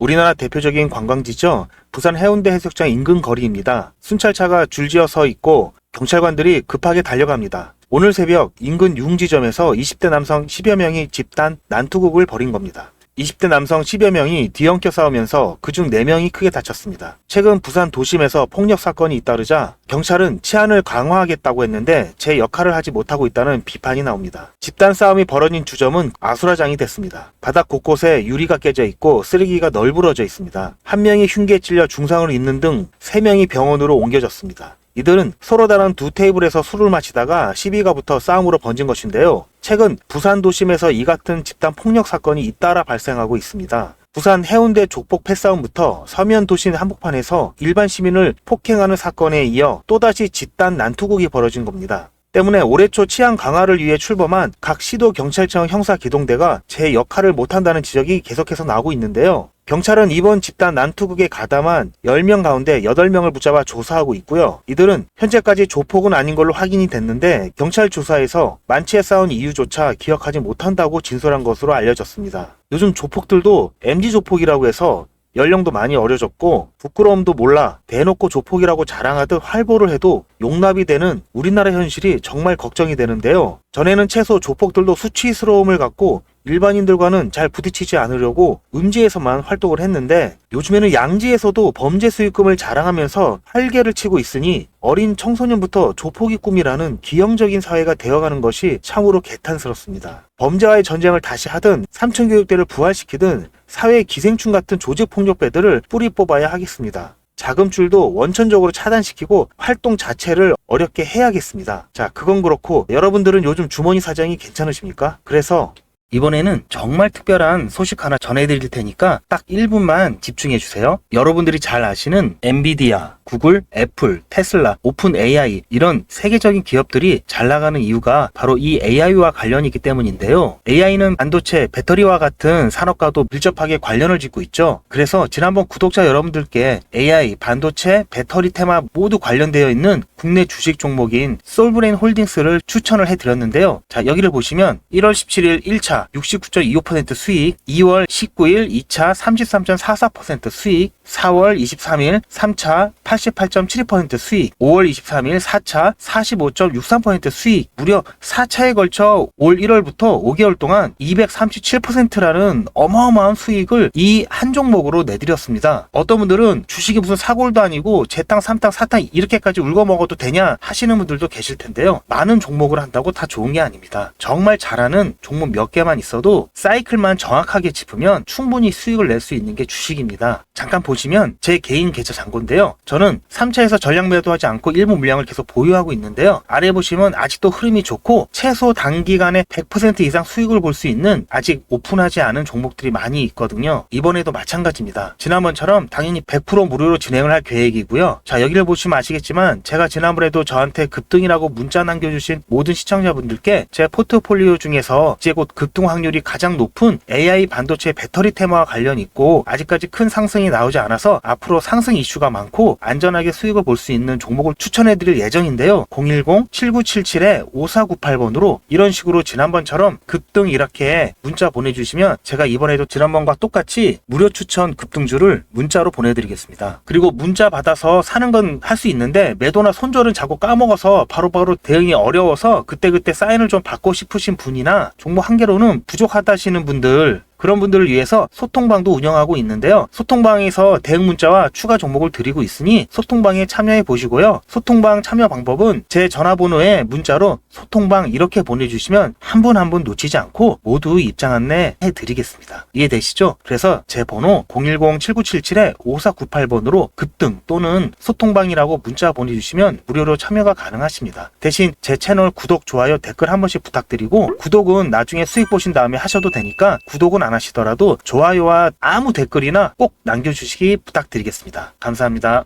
우리나라 대표적인 관광지죠. 부산 해운대 해수욕장 인근 거리입니다. 순찰차가 줄지어 서 있고 경찰관들이 급하게 달려갑니다. 오늘 새벽 인근 융지점에서 20대 남성 10여 명이 집단 난투극을 벌인 겁니다. 20대 남성 10여 명이 뒤엉켜 싸우면서 그중 4명이 크게 다쳤습니다. 최근 부산 도심에서 폭력 사건이 잇따르자 경찰은 치안을 강화하겠다고 했는데 제 역할을 하지 못하고 있다는 비판이 나옵니다. 집단 싸움이 벌어진 주점은 아수라장이 됐습니다. 바닥 곳곳에 유리가 깨져 있고 쓰레기가 널브러져 있습니다. 한 명이 흉기에 찔려 중상을 입는 등 3명이 병원으로 옮겨졌습니다. 이들은 서로 다른 두 테이블에서 술을 마시다가 시비가 붙어 싸움으로 번진 것인데요. 최근 부산 도심에서 이 같은 집단 폭력 사건이 잇따라 발생하고 있습니다. 부산 해운대 족복 패싸움부터 서면 도심 한복판에서 일반 시민을 폭행하는 사건에 이어 또다시 집단 난투극이 벌어진 겁니다. 때문에 올해 초 치안 강화를 위해 출범한 각 시도 경찰청 형사 기동대가 제 역할을 못한다는 지적이 계속해서 나오고 있는데요. 경찰은 이번 집단 난투극에 가담한 10명 가운데 8명을 붙잡아 조사하고 있고요. 이들은 현재까지 조폭은 아닌 걸로 확인이 됐는데 경찰 조사에서 만취에 싸운 이유조차 기억하지 못한다고 진술한 것으로 알려졌습니다. 요즘 조폭들도 MG 조폭이라고 해서 연령도 많이 어려졌고 부끄러움도 몰라 대놓고 조폭이라고 자랑하듯 활보를 해도 용납이 되는 우리나라 현실이 정말 걱정이 되는데요. 전에는 최소 조폭들도 수치스러움을 갖고 일반인들과는 잘 부딪히지 않으려고 음지에서만 활동을 했는데 요즘에는 양지에서도 범죄 수익금을 자랑하면서 활개를 치고 있으니 어린 청소년부터 조폭이 꿈이라는 기형적인 사회가 되어가는 것이 참으로 개탄스럽습니다. 범죄와의 전쟁을 다시 하든 삼천교육대를 부활시키든 사회 기생충 같은 조직폭력배들을 뿌리 뽑아야 하겠습니다. 자금줄도 원천적으로 차단시키고 활동 자체를 어렵게 해야겠습니다. 자, 그건 그렇고 여러분들은 요즘 주머니 사정이 괜찮으십니까? 그래서 이번에는 정말 특별한 소식 하나 전해드릴 테니까 딱 1분만 집중해 주세요. 여러분들이 잘 아시는 엔비디아, 구글, 애플, 테슬라, 오픈 AI 이런 세계적인 기업들이 잘 나가는 이유가 바로 이 AI와 관련이 있기 때문인데요. AI는 반도체, 배터리와 같은 산업과도 밀접하게 관련을 짓고 있죠. 그래서 지난번 구독자 여러분들께 AI, 반도체, 배터리 테마 모두 관련되어 있는 국내 주식 종목인 솔브레인 홀딩스를 추천을 해드렸는데요. 자, 여기를 보시면 1월 17일 1차 69.25% 수익, 2월 19일 2차 33.44% 수익, 4월 23일 3차 88.72% 수익, 5월 23일 4차 45.63% 수익, 무려 4차에 걸쳐 올 1월부터 5개월 동안 237%라는 어마어마한 수익을 이 한 종목으로 내드렸습니다. 어떤 분들은 주식이 무슨 사골도 아니고 제땅, 삼땅, 사땅 이렇게까지 울고 먹어도 되냐 하시는 분들도 계실 텐데요. 많은 종목을 한다고 다 좋은 게 아닙니다. 정말 잘하는 종목 몇 개만 있어도 사이클만 정확하게 짚으면 충분히 수익을 낼 수 있는 게 주식입니다. 잠깐 보시 면 제 개인 계좌 잔고인데요. 저는 3차에서 전량 매도하지 않고 일부 물량을 계속 보유하고 있는데요. 아래 보시면 아직도 흐름이 좋고 최소 단기간에 100% 이상 수익을 볼 수 있는 아직 오픈하지 않은 종목들이 많이 있거든요. 이번에도 마찬가지입니다. 지난번처럼 당연히 100% 무료로 진행을 할 계획이고요. 자 여기를 보시면 아시겠지만 제가 지난번에도 저한테 급등이라고 문자 남겨주신 모든 시청자분들께 제 포트폴리오 중에서 이제 곧 급등 확률이 가장 높은 AI 반도체 배터리 테마와 관련 있고 아직까지 큰 상승이 나오지 않 아서 앞으로 상승 이슈가 많고 안전하게 수익을 볼 수 있는 종목을 추천해 드릴 예정인데요. 010-7977-5498번으로 이런 식으로 지난번처럼 급등 이렇게 문자 보내주시면 제가 이번에도 지난번과 똑같이 무료 추천 급등주를 문자로 보내드리겠습니다. 그리고 문자 받아서 사는 건 할 수 있는데 매도나 손절은 자꾸 까먹어서 바로바로 대응이 어려워서 그때그때 사인을 좀 받고 싶으신 분이나 종목 한 개로는 부족하다시는 분들 그런 분들을 위해서 소통방도 운영하고 있는데요. 소통방에서 대응 문자와 추가 종목을 드리고 있으니 소통방에 참여해 보시고요. 소통방 참여 방법은 제 전화번호에 문자로 소통방 이렇게 보내주시면 한분 한 분 놓치지 않고 모두 입장 안내 해드리겠습니다. 이해되시죠? 그래서 제 번호 010-7977-5498번으로 급등 또는 소통방이라고 문자 보내주시면 무료로 참여가 가능하십니다. 대신 제 채널 구독, 좋아요, 댓글 한 번씩 부탁드리고 구독은 나중에 수익 보신 다음에 하셔도 되니까 구독은 안 하시더라도 좋아요와 아무 댓글이나 꼭 남겨주시기 부탁드리겠습니다. 감사합니다.